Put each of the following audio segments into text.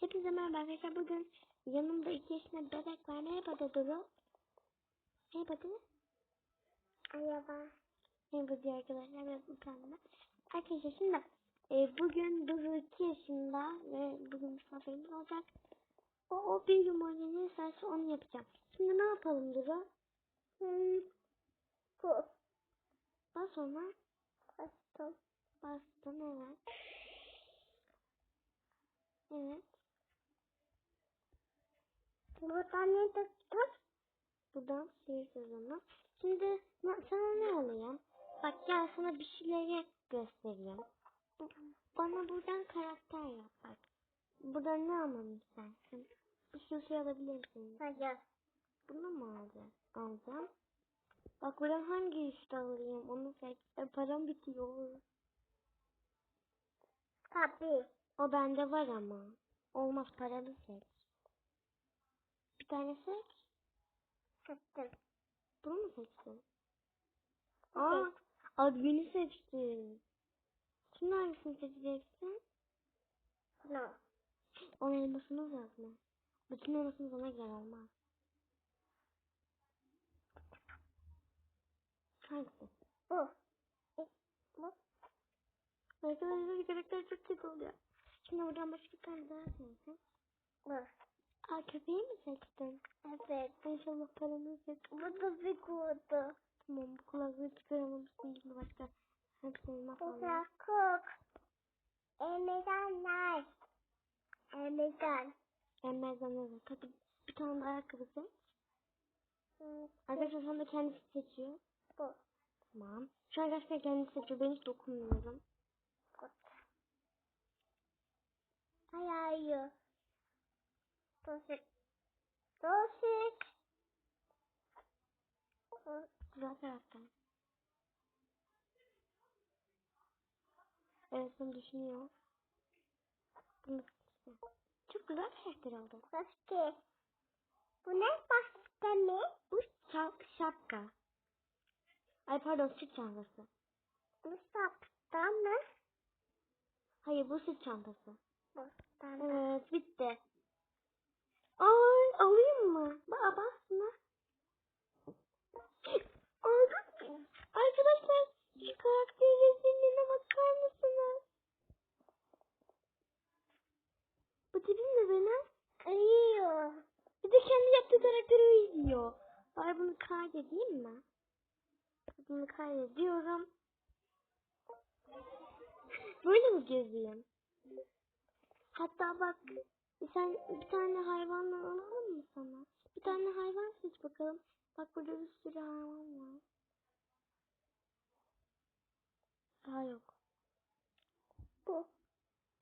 Hepinize merhaba arkadaşlar. Bugün yanımda iki yaşında bebek var. Merhaba da Duru. Merhaba de. Merhaba. Merhaba diyor arkadaşlar. Biraz utandım. Arkadaşlar şimdi e, bugün Duru iki yaşında ve bugün misafirimiz olacak. O, o bir numara ne isterse onu yapacağım. Şimdi ne yapalım Duru? Hmm. Bu. Bas ona. Bastım. Bastın evet. Evet. Buradan ne tuttum? Buradan sihir sezonu. Şimdi na- sana ne alayım? Bak gel sana bir şeyleri göstereyim. Bana buradan karakter yap bak. Buradan ne almamı istersin? Bir sürü şey alabilir misin? Hayır. Bunu mu alacağım? Alacağım. Bak buradan hangi üstü alayım? Onu seç. E, param bitiyor. Tabii. O bende var ama. Olmaz paralı seç. Bir tane seç. Tuttum. Bunu mu seçtin? Aa, admini seçtin. Şimdi hangisini seçeceksin? No. Onun elmasını yazma. Bütün elmasını sana göre olmaz. Hangisi? Bu. Bu. Arkadaşlar karakter çok kötü oluyor. Şimdi buradan başka bir tane daha seçsin. Bu. Aa köpeği mi seçtin? Evet. İnşallah paramı seç. Bu da bir kutu. Tamam bu kulaklığı çıkaramamışsın şimdi başka. Hepsi elmas Bu alıyor. da kok. Emirhanlar. Emirhan. Emmezden evet. Hadi bir tane daha ayakkabı seç. Hmm, Arkadaşlar şu anda kendisi seçiyor. Bu. Tamam. Şu an gerçekten kendisi seçiyor. Ben hiç dokunmuyorum. Kut. Hayır. Dosit. Bu. Güzel karakter. Evet bunu düşünüyor. Bunu. Çok güzel karakter oldu. Başka. Bu ne başka mı? Bu şap şapka. Ay pardon sırt çantası. Bu sapta mı? Hayır bu sırt çantası. Bu Evet bitti. Ay alayım mı? Ba bas mı? Aldım. Arkadaşlar şu karakterin rezilliğine bakar mısınız? Bu tipim ne benim? Uyuyor. Bir de kendi yaptığı karakteri uyuyor. Bari bunu kaydedeyim mi? Bunu kaydediyorum. Böyle mi gezeyim? Hatta bak sen bir tane hayvanla alalım mı sana? Bir tane hayvan seç bakalım. Bak burada bir sürü hayvan var. Daha yok. Bu.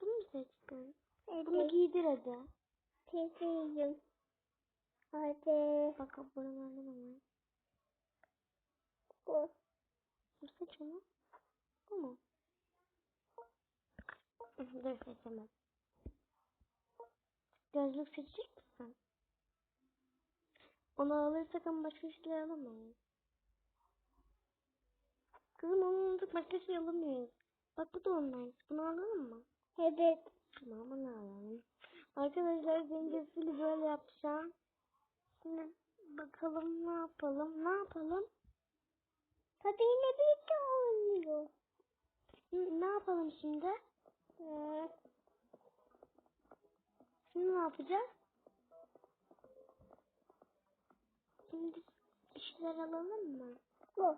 Bunu mu seçtin? Bunu Evet. giydir hadi. Teyzeyim. Hadi. Bak buralarda da var. Bu. Dur seç onu. Bu mu? Dur seçemem. Gözlük seçecek misin? Onu alırsak ama başka şeyler alamayız. Kızım onu unutup başka şey alamıyoruz. Bak bu da online. Bunu alalım mı? Evet. Tamam bunu alalım. Arkadaşlar zencefili böyle yapacağım. Şimdi bakalım ne yapalım. Ne yapalım? Tabii yine bir de olmuyor. Hı, Ne yapalım şimdi? Hmm. Şimdi ne yapacağız? Şimdi bir şeyler alalım mı? Bu.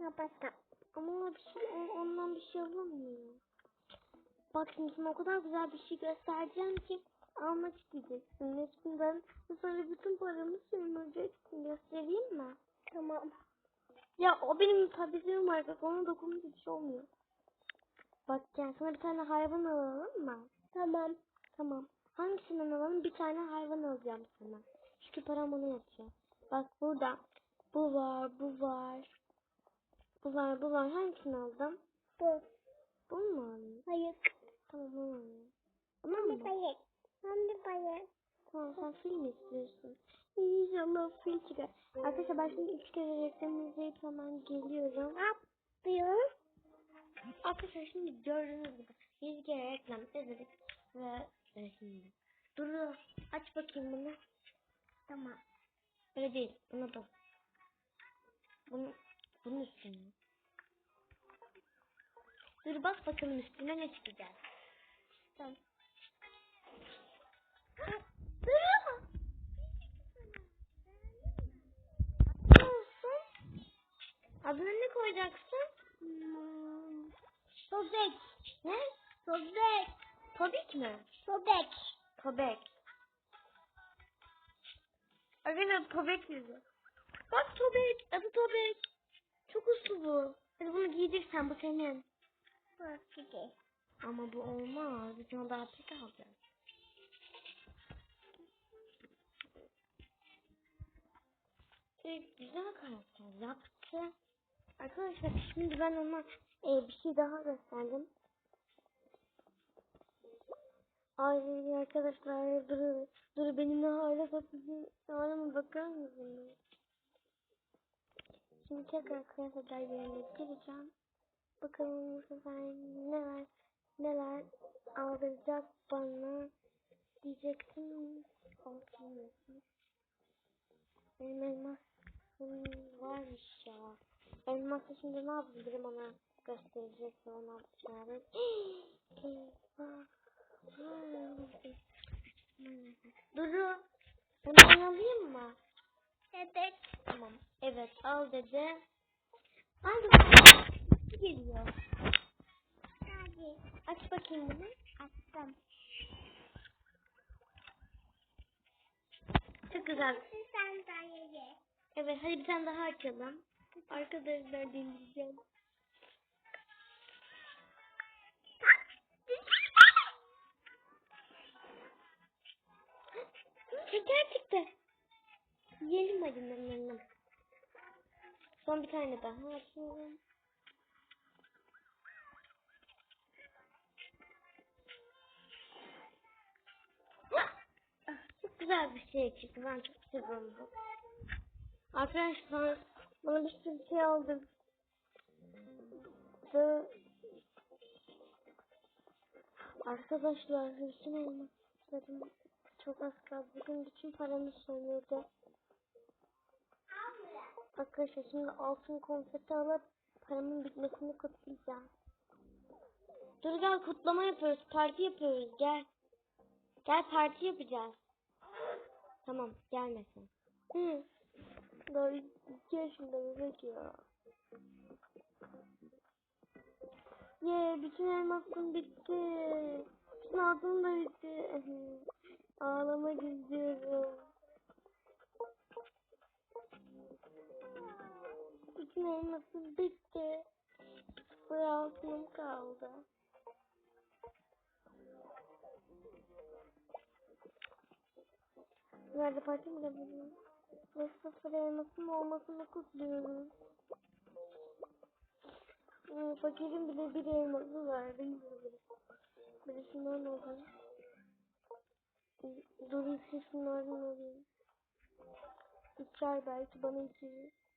Ne başka? Ama bir şey, on- ondan bir şey alamıyor. Bak şimdi sana o kadar güzel bir şey göstereceğim ki almak isteyeceksin. Üstünden sonra bütün paramı sürüneceksin. Göstereyim mi? Tamam. Ya o benim tabletim var. Bak ona dokununca bir şey olmuyor. Bak gel sana bir tane hayvan alalım mı? Tamam. Tamam. Hangisinden alalım? Bir tane hayvan alacağım sana. Çünkü param ona yatıyor. Bak burada. Bu var, bu var. Bu var, bu var. Hangisini aldım? Bu. Bunu mu alayım? Hayır. Tamam bunu alayım. Mu? bir bayır. Ben bir bayır. Tamam sen film istiyorsun. İnşallah film çıkar. Arkadaşlar ben şimdi üç kere reklam izleyip hemen geliyorum. Ne yapıyorsun? Arkadaşlar şimdi gördüğünüz gibi 100 kere reklam izledik ve Ben şimdi. Dur aç bakayım bunu. Tamam. Öyle değil. Buna bak. Bunu, bunun üstüne. Dur bak bakalım üstüne ne çıkacak. Tamam. Dur. Adını ne koyacaksın? Sobek. Ne? Sobek. Tobik mi? Sobek. Tobek. Arkadaşlar Tobek yüzü. Bak Tobek. Adı Tobek. Çok uslu bu. Hadi bunu giydirsen bu senin. Bak gibi. Ama bu olmaz. Biz onu daha pek alacağız. Evet, güzel karakter yaptı. Arkadaşlar şimdi ben ona e, bir şey daha gösterdim. Ay arkadaşlar dur dur beni ne hale sokuyor. Halime bakar mısınız? Şimdi tekrar kıyafetler yerine gireceğim. Bakalım bu sefer neler neler aldıracak bana diyeceksin. Olsun. Benim elmasım varmış ya. Elması şimdi ne yapabilirim ona gösterecek ona yapacağım. Eyvah. Duru. Bunu alayım mı? Evet. Tamam. Evet al dedi. Al dedi. Geliyor. Hadi. Aç bakayım bunu. Attım. Çok güzel. Sen daha ye. Evet hadi bir tane daha açalım. Arkadaşlar deneyeceğim. Şeker. Yiyelim hadi nam nam nam. Son bir tane daha açıyorum. Ah, Çok güzel bir şey çıktı. Ben çok seviyorum bu. Arkadaşlar bana bir sürü şey aldım. Ve arkadaşlar Hüsnü elmaslarım çok az kaldı. Bugün bütün paramı sömürdü. Arkadaşlar şimdi altın konfeti alıp paramın bitmesini kutlayacağım. Dur gel kutlama yapıyoruz. Parti yapıyoruz. Gel. Gel parti yapacağız. Tamam gelmesin. Hı. Daha iki yaşında bebek ya. Ye bütün elmasım bitti. Bütün altın da bitti. Bir altınım kaldı. Nerede parti mi yapıyorsun? Ve sıfır elmasım olmasını kutluyorum. Hmm, fakirin bile bir elması var değil mi? Birisinden alayım. Durun şunlardan alayım. İçer belki bana içirir.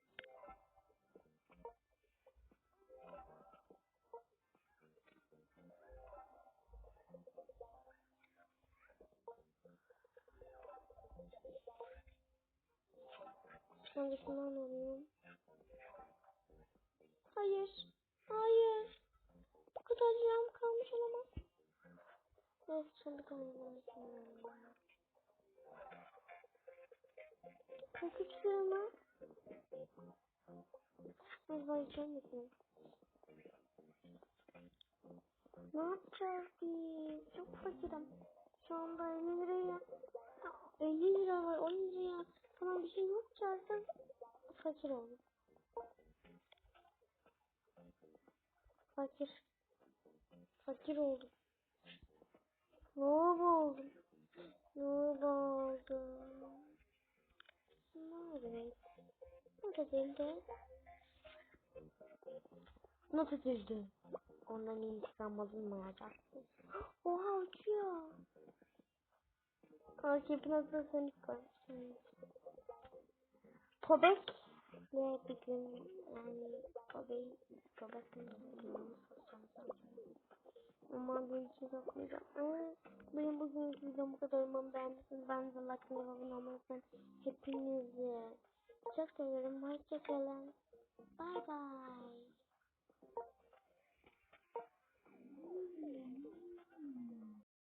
Şundan alayım. Hayır. Hayır. Bu kadar liram kalmış olamaz. Neyse şimdi lira mı? Ay vay canım. Ne yapacağız biz? Çok fakirim. Şu anda 50 liraya 50 lira var 10 liraya falan bir şey yok zaten. Fakir oldum. Fakir. Fakir oldum. Noob oldum. Noob oldum. Evet. Not edildi. Not edildi. Ondan intikam alınmayacaktı. Oha uçuyor. Kalkıp nasıl sönük koy. Tobek ve bir gün yani babayı babasını dinlemeye çalışacağım. Umarım şey bu için okuyacağım. Evet, benim bugünkü videom kadar. Umarım beğenmişsiniz. Ben de like'ını abone olmayı. Hepinizi çok seviyorum. Hoşçakalın. Bye bye.